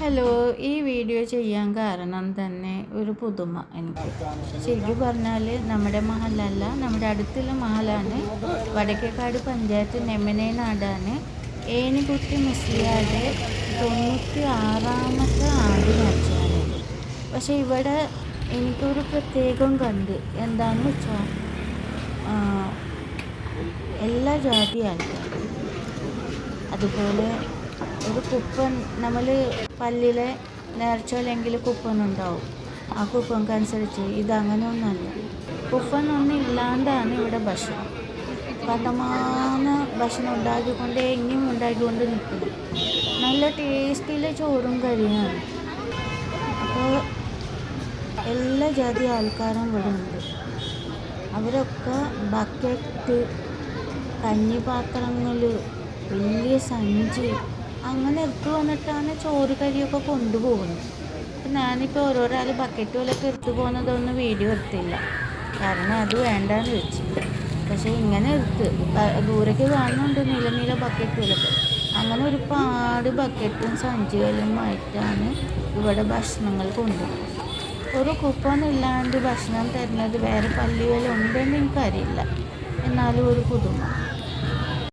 Hello ഈ video ചെയ്യാൻ കാരണം തന്നെ ഒരു പുതുമ എനിക്ക്. ശരിക്കും പറഞ്ഞാൽ നമ്മുടെ മഹലല്ല നമ്മുടെ അടുത്തുള്ള മഹലാണ്. വടക്കേക്കാട് പഞ്ചായത്ത് നെമ്മനെ നാടാണ്. ഏനിക്കുട്ടി മുസ്ലിയാരുടെ തൊണ്ണൂറ്റി ആറാമത്തെ ആട് നേർച്ചയാണിത് പക്ഷേ ഇവിടെ എനിക്കൊരു പ്രത്യേകം കണ്ട് എന്താണെന്ന് വെച്ചാൽ എല്ലാ ജാതി അതുപോലെ ഒരു കുപ്പൻ നമ്മൾ പല്ലിലെ നേർച്ച അല്ലെങ്കിൽ കുപ്പൻ ഉണ്ടാവും. ആ കുപ്പൻക്കനുസരിച്ച് ഇതങ്ങനെ ഒന്നല്ല. കുപ്പൻ ഒന്നും ഇല്ലാണ്ടാണ് ഇവിടെ ഭക്ഷണം. പതമാന ഭക്ഷണം ഉണ്ടാക്കിക്കൊണ്ട് എങ്ങും ഉണ്ടാക്കിക്കൊണ്ട് നിൽക്കുന്നു നല്ല ടേസ്റ്റിലെ ചോറും കറിയാണ്. അപ്പോൾ എല്ലാ ജാതി ആൾക്കാരും ഇവിടെ ഉണ്ട്. അവരൊക്കെ ബക്കറ്റ് കഞ്ഞിപാത്രങ്ങൾ വലിയ സഞ്ചി അങ്ങനെ എടുത്തു വന്നിട്ടാണ് ചോറ് കരിയൊക്കെ കൊണ്ടുപോകുന്നത്. അപ്പം ഞാനിപ്പോൾ ഓരോരാൾ ബക്കറ്റ് പോലൊക്കെ എടുത്തു പോകുന്നതൊന്നും വീഡിയോ എടുത്തില്ല. കാരണം അത് വേണ്ടാന്ന് വെച്ചു. പക്ഷേ ഇങ്ങനെ എടുത്ത് ദൂരേക്ക് കാണുന്നുണ്ട് നീല നീല ബക്കറ്റ് പോലൊക്കെ. അങ്ങനെ ഒരുപാട് ബക്കറ്റും സഞ്ചികളുമായിട്ടാണ് ഇവിടെ ഭക്ഷണങ്ങൾ കൊണ്ടുപോകുന്നത്. ഒരു കുപ്പൺ ഭക്ഷണം തരുന്നത് വേറെ പല്ലികളുണ്ടെന്ന് എനിക്കറിയില്ല. എന്നാലും ഒരു പുതുമ.